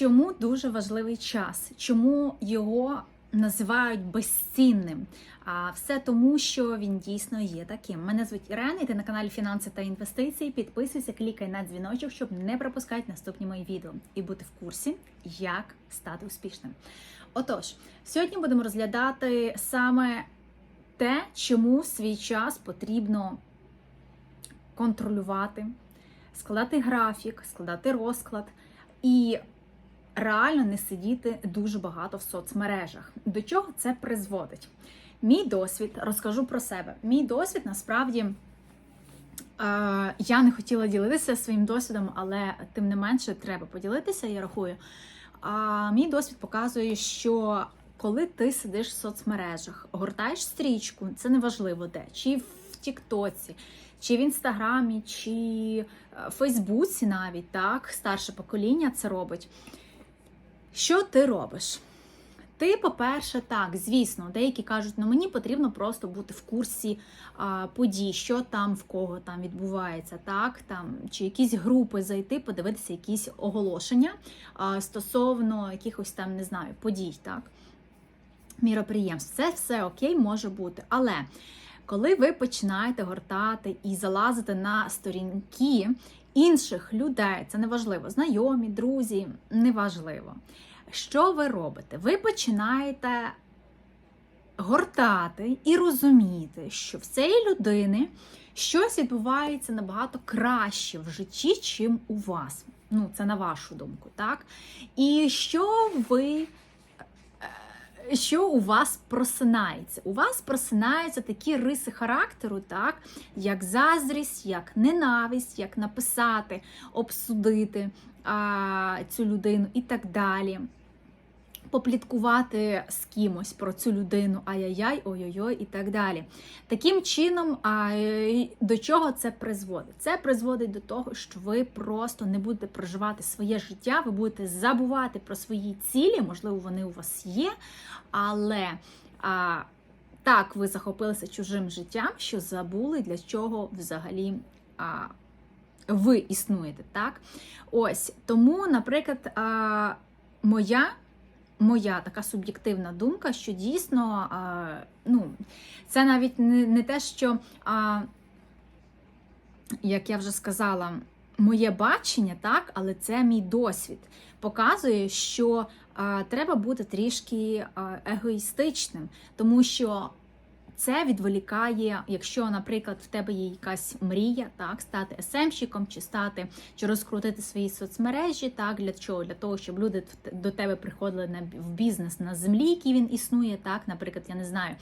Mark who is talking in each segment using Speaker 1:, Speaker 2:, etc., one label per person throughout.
Speaker 1: Чому дуже важливий час? Чому його називають безцінним? А все тому, що він дійсно є таким. Мене звуть Ірена, і ти на каналі Фінанси та інвестиції. Підписуйся, клікай на дзвіночок, щоб не пропускати наступні мої відео і бути в курсі, як стати успішним. Отож, сьогодні будемо розглядати саме те, чому свій час потрібно контролювати, складати графік, складати розклад і реально не сидіти дуже багато в соцмережах. До чого це призводить? Мій досвід, розкажу про себе. Мій досвід насправді. е, Я не хотіла ділитися своїм досвідом, але тим не менше треба поділитися, я рахую. А мій досвід показує, що коли ти сидиш в соцмережах, гортаєш стрічку, це неважливо де, чи в Тіктоці, чи в Інстаграмі, чи е, в Фейсбуці навіть так, старше покоління це робить. Що ти робиш? Ти, по-перше, так, звісно, деякі кажуть, ну мені потрібно просто бути в курсі а, подій, що там в кого там відбувається, так там чи якісь групи зайти, подивитися якісь оголошення а, стосовно якихось там, не знаю, подій, так, міроприємств. Це все окей, може бути. Але коли ви починаєте гортати і залазити на сторінки інших людей, це неважливо, знайомі, друзі, неважливо. Що ви робите? Ви починаєте гортати і розуміти, що в цієї людини щось відбувається набагато краще в житті, чим у вас. Ну, це на вашу думку, так? І що ви. Що у вас просинається? У вас просинаються такі риси характеру, так, як заздрість, як ненависть, як написати, обсудити а, цю людину і так далі попліткувати з кимось про цю людину, ай-яй-яй, ой-ой-ой і так далі. Таким чином, до чого це призводить? Це призводить до того, що ви просто не будете проживати своє життя, ви будете забувати про свої цілі, можливо, вони у вас є, але так ви захопилися чужим життям, що забули, для чого взагалі. А, ви існуєте, так? Ось тому, наприклад, а, моя моя така суб'єктивна думка, що дійсно, а, ну, це навіть не, не те, що, а, як я вже сказала, моє бачення, так, але це мій досвід. Показує, що а, треба бути трішки а, егоїстичним, тому що. Це відволікає, якщо, наприклад, в тебе є якась мрія, так, стати СМщиком, чи стати, чи розкрутити свої соцмережі, так, для чого? Для того, щоб люди до тебе приходили на в бізнес на землі, який він існує, так, наприклад, я не знаю,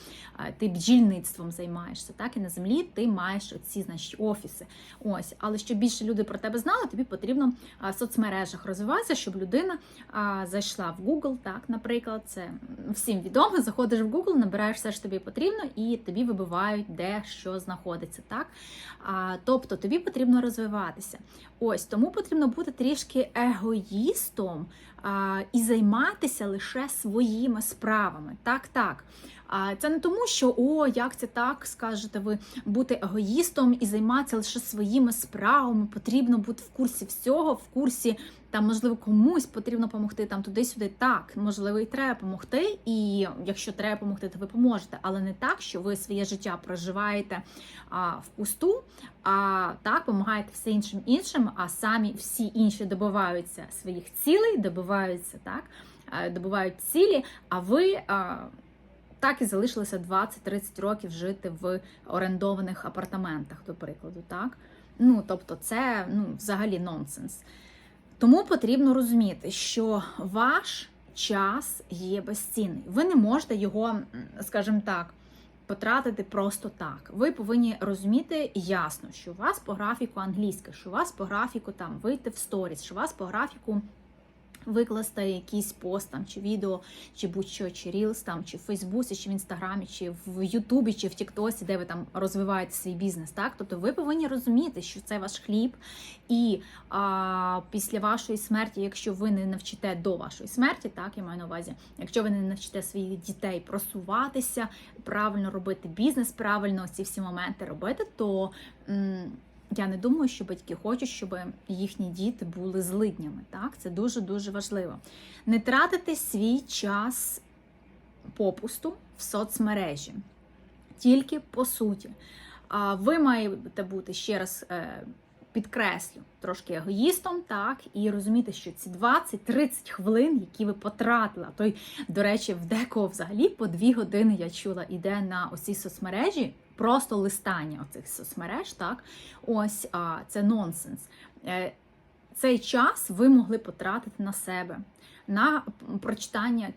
Speaker 1: ти бджільництвом займаєшся, так, і на землі ти маєш оці, значить, офіси. Ось, але щоб більше люди про тебе знали, тобі потрібно в соцмережах розвиватися, щоб людина а, зайшла в Google, так, наприклад, це всім відомо, заходиш в Google, набираєш все, що тобі потрібно, і тобі вибивають, де що знаходиться. так? А, Тобто тобі потрібно розвиватися. Ось тому потрібно бути трішки егоїстом а, і займатися лише своїми справами. Так, так. Це не тому, що о, як це так, скажете ви, бути егоїстом і займатися лише своїми справами. Потрібно бути в курсі всього, в курсі там, можливо, комусь потрібно допомогти там туди-сюди. Так, можливо, і треба допомогти. І якщо треба допомогти, то ви поможете. Але не так, що ви своє життя проживаєте а, впусту, а так допомагаєте все іншим іншим, а самі всі інші добиваються своїх цілей, добиваються так, добивають цілі, а ви. А, так і залишилося 20-30 років жити в орендованих апартаментах, до прикладу, так? Ну, тобто, це ну, взагалі нонсенс. Тому потрібно розуміти, що ваш час є безцінний. Ви не можете його, скажімо так, потратити просто так. Ви повинні розуміти ясно, що у вас по графіку англійська, що у вас по графіку там вийти в сторіс, що у вас по графіку викласти якийсь пост там, чи відео, чи будь-що, чи Reels, там, чи в Фейсбуці, чи в Інстаграмі, чи в Ютубі, чи в Тіктосі, де ви там розвиваєте свій бізнес. Так? Тобто ви повинні розуміти, що це ваш хліб, і а, після вашої смерті, якщо ви не навчите до вашої смерті, так я маю на увазі, якщо ви не навчите своїх дітей просуватися, правильно робити бізнес, правильно ці всі моменти робити, то. Я не думаю, що батьки хочуть, щоб їхні діти були злиднями. Так, це дуже дуже важливо. Не тратити свій час попусту в соцмережі, тільки по суті. Ви маєте бути ще раз е, підкреслю трошки егоїстом, так і розуміти, що ці 20-30 хвилин, які ви потратили, а то й, до речі, в декого взагалі по 2 години я чула, іде на оці соцмережі, просто листання оцих соцмереж, так ось а, це нонсенс. Е, Цей час ви могли потратити на себе, на прочитання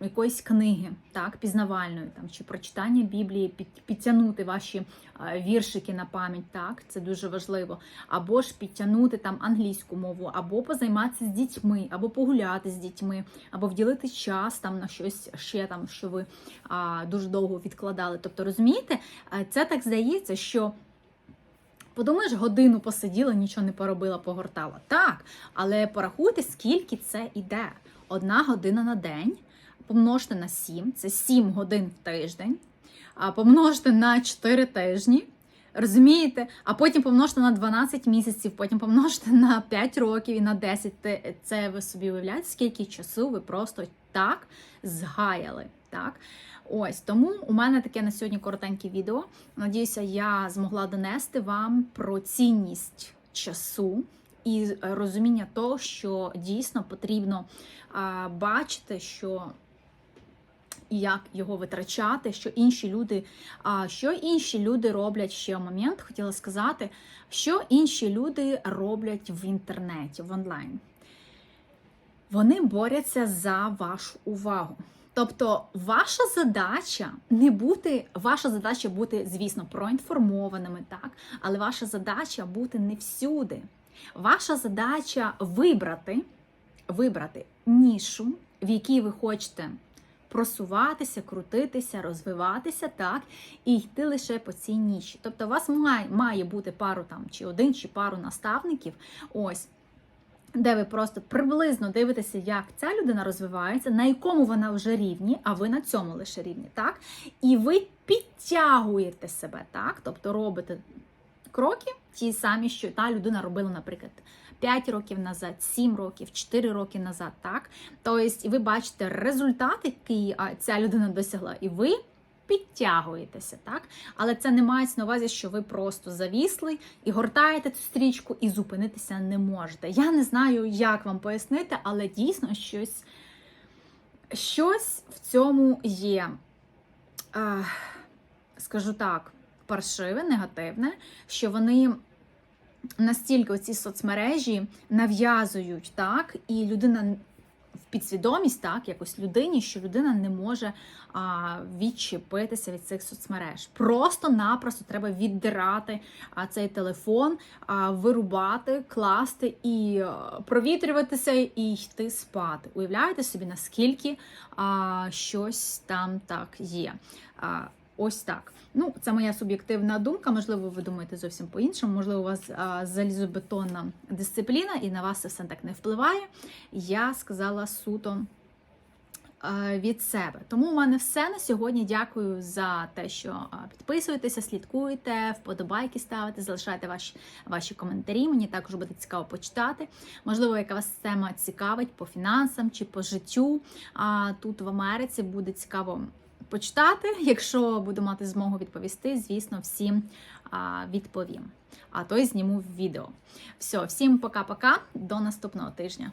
Speaker 1: якоїсь книги, так, пізнавальної, там, чи прочитання Біблії, під, підтягнути ваші е, віршики на пам'ять, так, це дуже важливо. Або ж підтягнути там англійську мову, або позайматися з дітьми, або погуляти з дітьми, або вділити час там на щось ще там, що ви а, дуже довго відкладали. Тобто, розумієте, Е, це так здається, що. Подумаєш, годину посиділа, нічого не поробила, погортала. Так, але порахуйте, скільки це йде. Одна година на день помножте на 7, це 7 годин в тиждень, а помножте на 4 тижні. Розумієте? А потім помножте на 12 місяців, потім помножте на 5 років і на 10. Це ви собі уявляєте, скільки часу ви просто так згаяли. Так? Ось тому у мене таке на сьогодні коротеньке відео. Надіюся, я змогла донести вам про цінність часу і розуміння того, що дійсно потрібно а, бачити, що і як його витрачати, що інші люди, а що інші люди роблять ще момент, хотіла сказати, що інші люди роблять в інтернеті, в онлайн. Вони борються за вашу увагу. Тобто, ваша задача не бути, ваша задача бути, звісно, проінформованими, так, але ваша задача бути не всюди. Ваша задача вибрати, вибрати нішу, в якій ви хочете просуватися, крутитися, розвиватися, так, і йти лише по цій ніші. Тобто, у вас має, має бути пару там, чи один, чи пару наставників. Ось. Де ви просто приблизно дивитеся, як ця людина розвивається, на якому вона вже рівні, а ви на цьому лише рівні, так? І ви підтягуєте себе, так? Тобто робите кроки, ті самі, що та людина робила, наприклад, 5 років назад, 7 років, 4 роки назад, так? Тобто, ви бачите результат, який ця людина досягла, і ви підтягуєтеся, так? Але це не мається на увазі, що ви просто завісли і гортаєте цю стрічку і зупинитися не можете. Я не знаю, як вам пояснити, але дійсно щось, щось в цьому є. Скажу так, паршиве, негативне, що вони настільки оці соцмережі нав'язують, так, і людина в підсвідомість, так, якось людині, що людина не може а, відчепитися від цих соцмереж. Просто-напросто треба віддирати а, цей телефон, а, вирубати, класти і а, провітрюватися і йти спати. Уявляєте собі, наскільки а, щось там так є. А, Ось так. Ну, це моя суб'єктивна думка. Можливо, ви думаєте зовсім по-іншому. Можливо, у вас а, залізобетонна дисципліна, і на вас це все так не впливає. Я сказала суто від себе. Тому у мене все на сьогодні. Дякую за те, що підписуєтеся, слідкуєте, вподобайки ставите, залишайте ваші, ваші коментарі. Мені також буде цікаво почитати. Можливо, яка вас тема цікавить по фінансам чи по життю. А тут в Америці буде цікаво почитати. Якщо буду мати змогу відповісти, звісно, всім відповім. А то й зніму відео. Все, всім пока-пока, до наступного тижня.